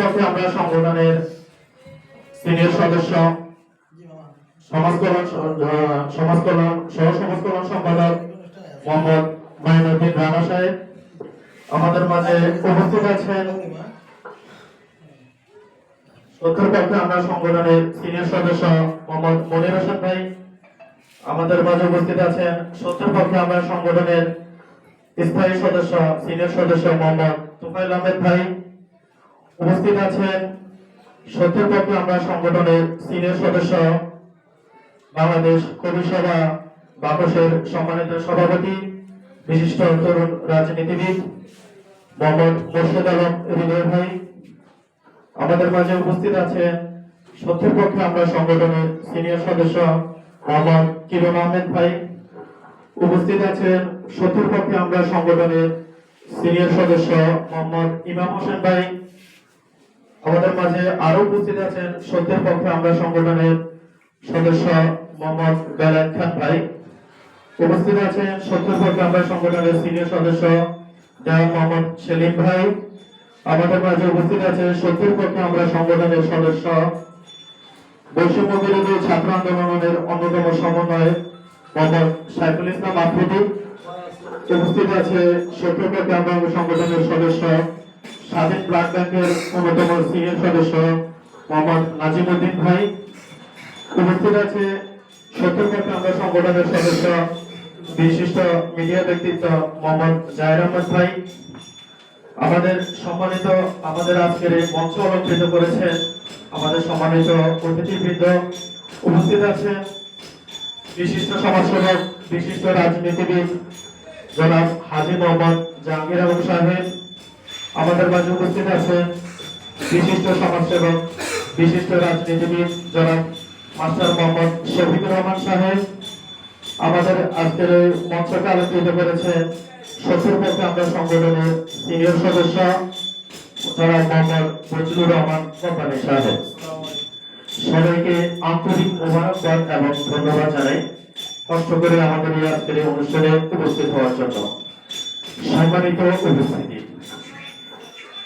পক্ষে আমরা সংগঠনের সিনিয়র সদস্য মনির হোসেন ভাই আমাদের মাঝে উপস্থিত আছেন। সত্যের পক্ষে আমরা সংগঠনের স্থায়ী সদস্য, সিনিয়র সদস্য মোহাম্মদ তুফাইল আহমেদ ভাই উপস্থিত আছেন সত্যের আমরা সংগঠনের সিনিয়র সদস্য বাংলাদেশ কবি সভা বাকসের সম্মানিত সভাপতি, বিশিষ্ট তরুণ রাজনীতিবিদ মোহাম্মদ মোর্শেদ আলম হৃদয় ভাই। আমাদের মাঝে উপস্থিত আছেন সত্যের পক্ষে আমরা সংগঠনের সিনিয়র সদস্য মোহাম্মদ কিরণ আহমেদ ভাই। উপস্থিত আছেন সত্যের পক্ষে আমরা সংগঠনের সিনিয়র সদস্য মোহাম্মদ ইমাম হোসেন ভাই। আমাদের মাঝে আরও উপস্থিত আছেন সত্যের পক্ষে আমরা সংগঠনের সদস্য মোহাম্মদ বেলায়েত খান ভাই। উপস্থিত আছেন সত্যের পক্ষে আমরা সংগঠনের সিনিয়র সদস্য জনাব মোহাম্মদ সেলিম ভাই। আমাদের মাঝে উপস্থিত আছে সত্যের পক্ষে আমরা সংগঠনের সদস্য বৈষম্য বিরোধী ছাত্র আন্দোলনের অন্যতম সমন্বয় মোহাম্মদ সাইফুল ইসলাম আফ্রিদি উপস্থিত আছে সত্যের পক্ষে আমরা সংগঠনের সদস্য স্বাধীন ব্লাড ব্যাংকের অন্যতম সিনিয়র সদস্য মোহাম্মদ নাজিমুদ্দিন ভাই। উপস্থিত আছে সত্যের পক্ষে আমরা সংগঠনের সদস্য, বিশিষ্ট মিডিয়া ব্যক্তিত্ব মোহাম্মদ জাহের আহমদ ভাই। আমাদের সম্মানিত, আমাদের আজকের এই মঞ্চ অলঙ্কৃত করেছেন আমাদের সম্মানিত অতিথিবৃন্দ। উপস্থিত আছেন বিশিষ্ট সমাজসেবক, বিশিষ্ট রাজনীতিবিদ জনাব হাজি মোহাম্মদ জাহাঙ্গীর আলম সাহেব। আমাদের মাঝে উপস্থিত আছেন বিশিষ্ট সমাজসেবক, বিশিষ্ট রাজনীতিবিদ জনাব মাস্টার মোহাম্মদ শফিকুর রহমান সাহেব। আমাদের আজকের এই মঞ্চকে আলোকিত করেছেন সত্যের পক্ষে আমরা সংগঠনের সিনিয়র সদস্য জনাব মোহাম্মদ ফজলুর রহমান কোম্পানি সাহেব। সবাইকে আন্তরিক মোবারকবাদ এবং ধন্যবাদ জানাই কষ্ট করে আমাদের এই আজকের এই অনুষ্ঠানে উপস্থিত হওয়ার জন্য। সম্মানিত উপস্থিতি।